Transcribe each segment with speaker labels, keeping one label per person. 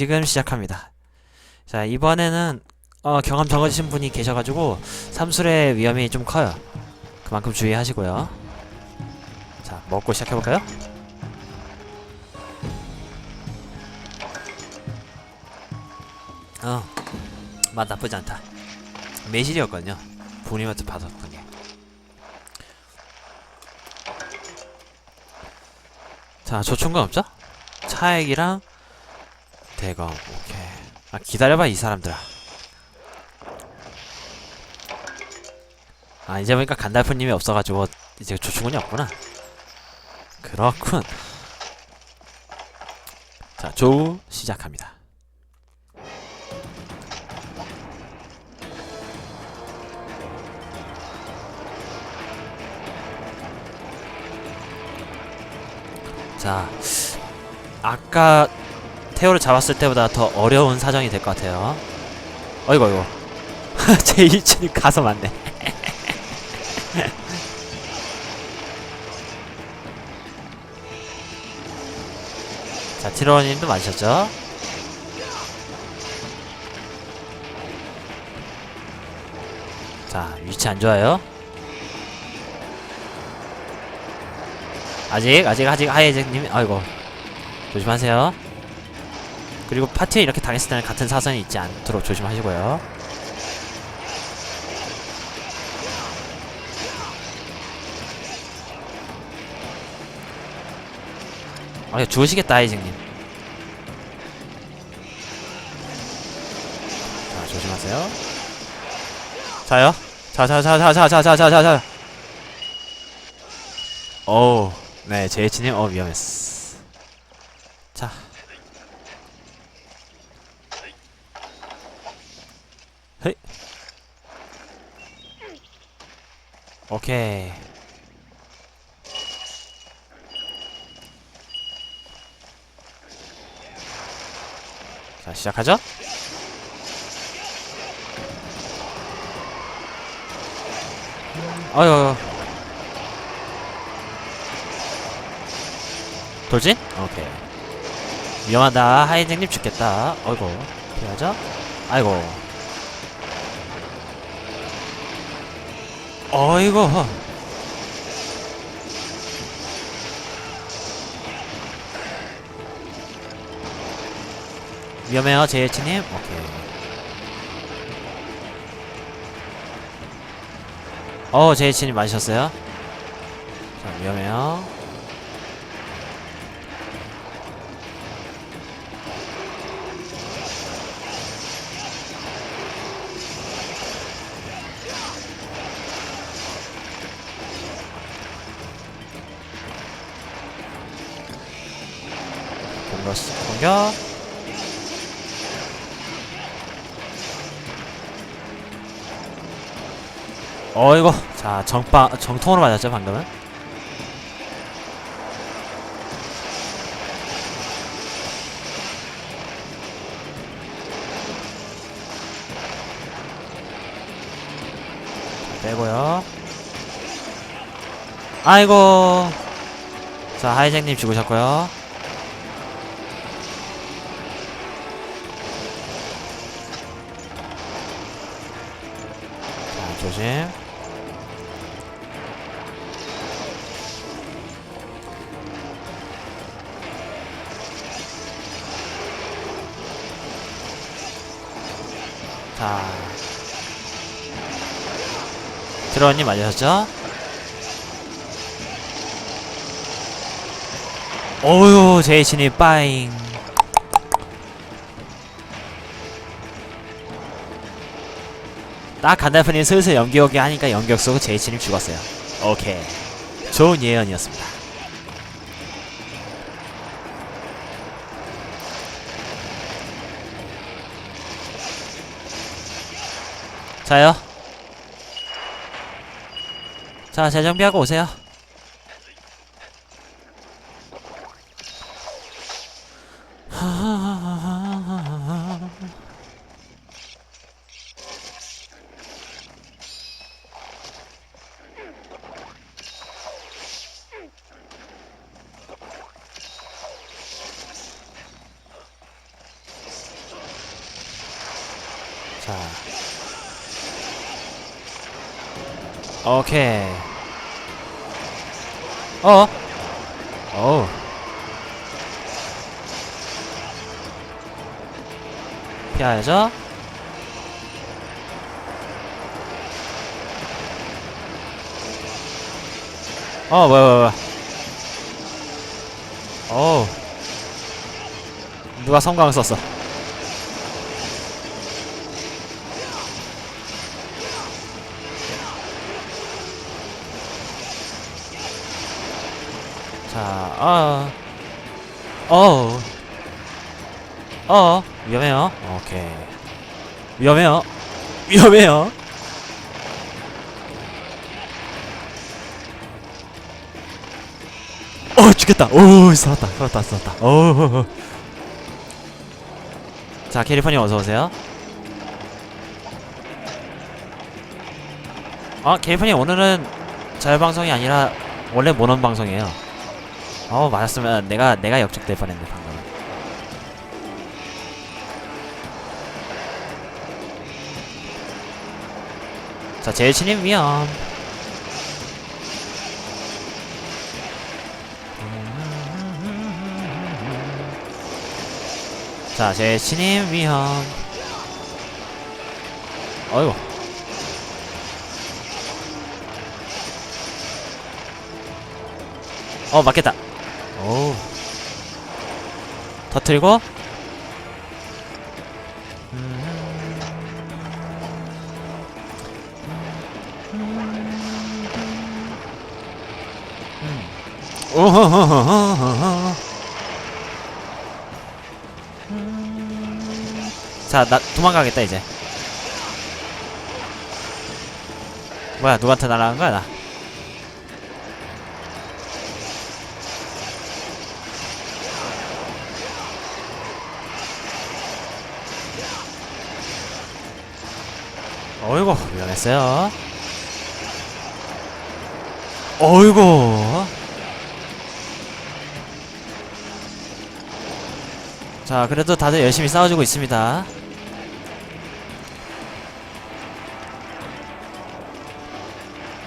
Speaker 1: 지금 시작합니다. 자, 이번에는 어, 경험 적으신 분이 계셔가지고 삼술의 위험이 좀 커요. 그만큼 주의하시고요. 자, 먹고 시작해볼까요? 어, 맛 나쁘지 않다. 매실이었거든요. 본인한테 받았던 게. 자, 조충건 없죠? 차액이랑 대검, 오케이. 아, 기다려봐, 이 사람들아. 아, 이제 보니까 간달프님이 없어가지고, 이제 조충건이 없구나. 그렇군. 자, 조우 시작합니다. 자, 아까 태오를 잡았을 때보다 더 어려운 사정이 될 것 같아요. 어이구, 어이구. 제 1층이 가서 맞네. 자, 티로님도 맞으셨죠? 자, 위치 안 좋아요. 아직, 아직, 아직, 하이제님, 아이고. 조심하세요. 그리고 파티에 이렇게 당했을 때는 같은 사선이 있지 않도록 조심하시고요. 아, 죽으시겠다, 아이징님. 자, 조심하세요. 자요. 자, 자, 자, 자, 자, 자, 자, 자, 자, 자. 어우, 네, 제이치님, 어, 위험했어. 오케이. 자, 시작하죠? 어휴. 돌진? 오케이. 위험하다. 하이쟁님 죽겠다. 어이구. 피하죠? 아이고. 어이구. 위험해요, 제이치님. 오케이. 어, 제이치님 맞으셨어요? 자, 위험해요. 공격. 어이구. 자, 정파 정통으로 맞았죠, 방금은. 자, 빼고요. 아이고. 자, 하이쟁님 죽으셨고요. 조심. 자. 드러님 맞으셨죠? 어휴, 제이신이 빠잉. 딱 간달프님 슬슬 연기 오게 하니까 연격 속 제이치님 죽었어요. 오케이. 좋은 예언이었습니다. 자요. 자, 재정비하고 오세요. 하하 오케이. 어? 어우. 피해야죠. 어, 뭐야, 뭐야, 뭐야. 어우. 누가 성광 썼어. 아, 어, 어, 위험해요. 오케이. 위험해요. 위험해요. 어, 죽겠다. 오, 살았다. 살았다. 살았다. 오. 자, 캐리퍼님 어서 오세요. 아, 캐리퍼님 오늘은 자유 방송이 아니라 원래 모넌 방송이에요. 어, 맞았으면 내가 내가 역적될 뻔했네 방금. 자, 제일 친인 위험. 자, 제일 친인 위험. 어이구. 어, 맞겠다. 오. 터트리고. 자, 나 도망가겠다 이제. 뭐야, 누구한테 날아간 거야 나? 어이구 위험했어요. 어이구. 자 그래도 다들 열심히 싸워주고 있습니다.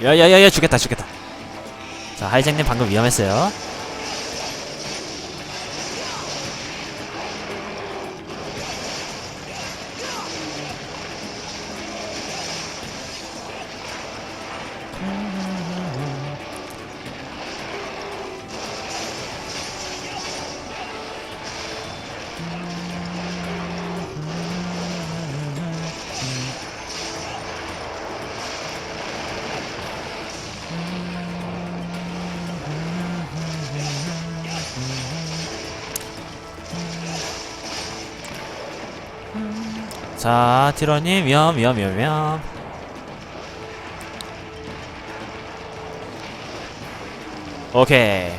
Speaker 1: 야야야야 죽겠다 죽겠다. 자 하이잭님 방금 위험했어요 자 티러님 위험 위험 위험 위험 오케이.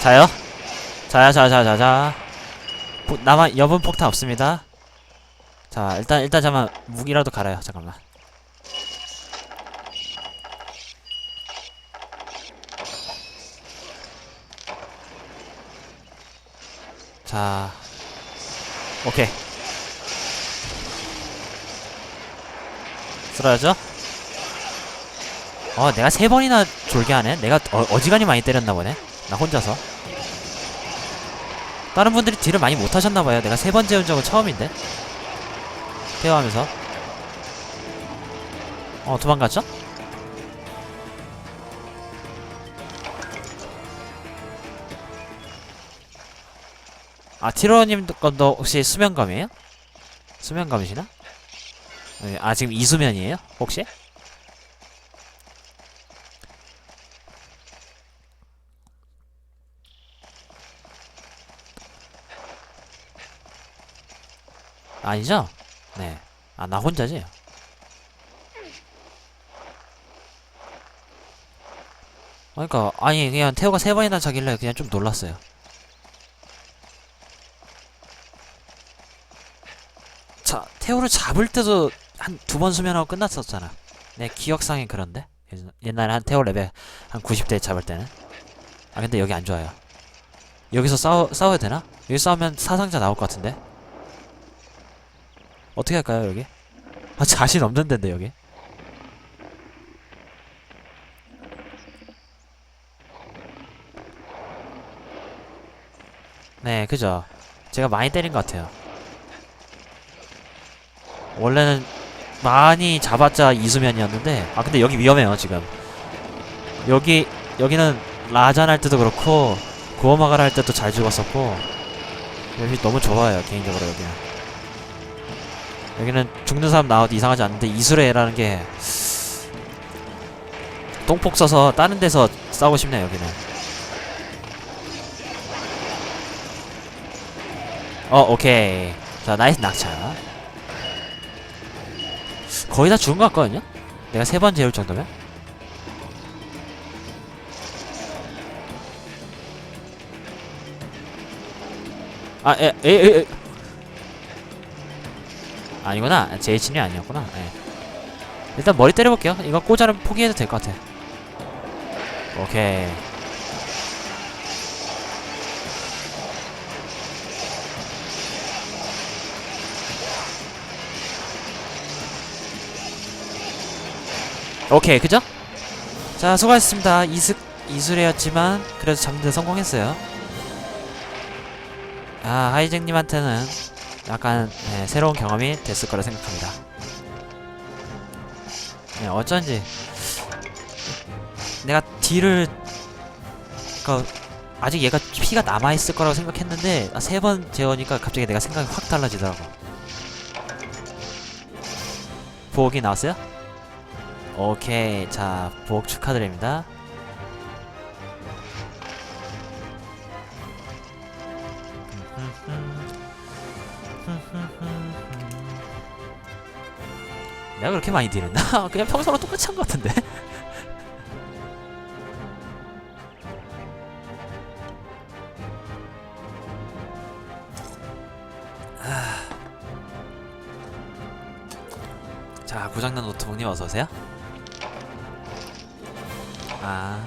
Speaker 1: 자요? 자야 자 자 자자 나만 여분 폭탄 없습니다. 자 일단 일단 잠깐 무기라도 갈아요. 잠깐만 자, 오케이. 쓰러져? 어, 내가 세 번이나 졸게 하네? 내가 어, 어지간히 많이 때렸나 보네? 나 혼자서. 다른 분들이 딜을 많이 못 하셨나봐요. 내가 세번 재운 적은 처음인데? 태워하면서. 어, 도망갔죠? 아 티로님 건도 혹시 수면감이에요? 수면감이시나? 네, 아 지금 이수면이에요? 혹시? 아니죠? 네. 아 나 혼자지? 그러니까 아니 그냥 태호가 세 번이나 자길래 그냥 좀 놀랐어요. 자, 태호를 잡을 때도 한 두 번 수면하고 끝났었잖아. 내 기억상엔 그런데? 옛날에 한 태호 레벨 한 90대 잡을 때는. 아, 근데 여기 안 좋아요. 여기서 싸워 싸워야 되나? 여기 싸우면 사상자 나올 것 같은데. 어떻게 할까요 여기? 아 자신 없는 데인데 여기. 네, 그죠. 제가 많이 때린 것 같아요. 원래는 많이 잡았자 이수면이었는데, 아 근데 여기 위험해요 지금. 여기 여기는 라잔 할 때도 그렇고 구워마갈 할 때도 잘 죽었었고 여기 너무 좋아요 개인적으로 여기는. 여기는 죽는 사람 나와도 이상하지 않는데 이수레라는 게 똥폭 써서 다른 데서 싸우고 싶네요 여기는. 어 오케이 자 나이스 낙차 거의 다 죽은 것 같거든요? 내가 세 번 재울 정도면? 아 에 에에 아니구나. 제이친이 아니었구나. 예. 일단 머리 때려볼게요. 이거 꼬자는 포기해도 될 것 같아. 오케이 오케이 그죠? 자 수고하셨습니다 이슥 이술이었지만 그래도 데 성공했어요 아 하이잭님한테는 약간 네, 새로운 경험이 됐을 거라 생각합니다 네, 어쩐지 내가 딜을 그 아직 얘가 피가 남아있을 거라고 생각했는데 아, 세 번 재우니까 갑자기 내가 생각이 확 달라지더라고 보호기 나왔어요? 오케이 자 부엌 축하드립니다 내가 그렇게 많이 딜했나? 그냥 평소랑 똑같이 한 것 같은데 아. 자 고장난 노트북님 어서오세요 아.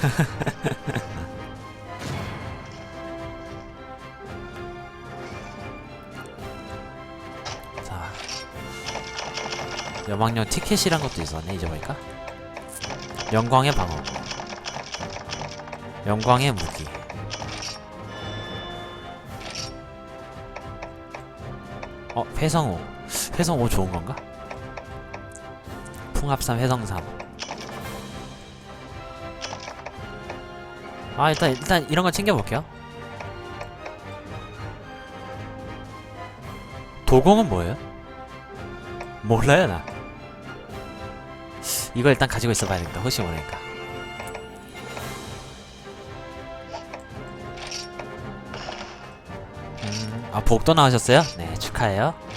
Speaker 1: 자. 여망령 티켓이란 것도 있었네, 잊어보니까. 영광의 방어. 영광의 무기. 어, 회성호. 회성호 좋은 건가? 풍합삼 회성삼 아 일단 일단 이런 거 챙겨볼게요 도공은 뭐예요? 몰라요 나 이거 일단 가지고 있어 봐야겠다 혹시 모르니까 음, 아 복도 나오셨어요? 네 축하해요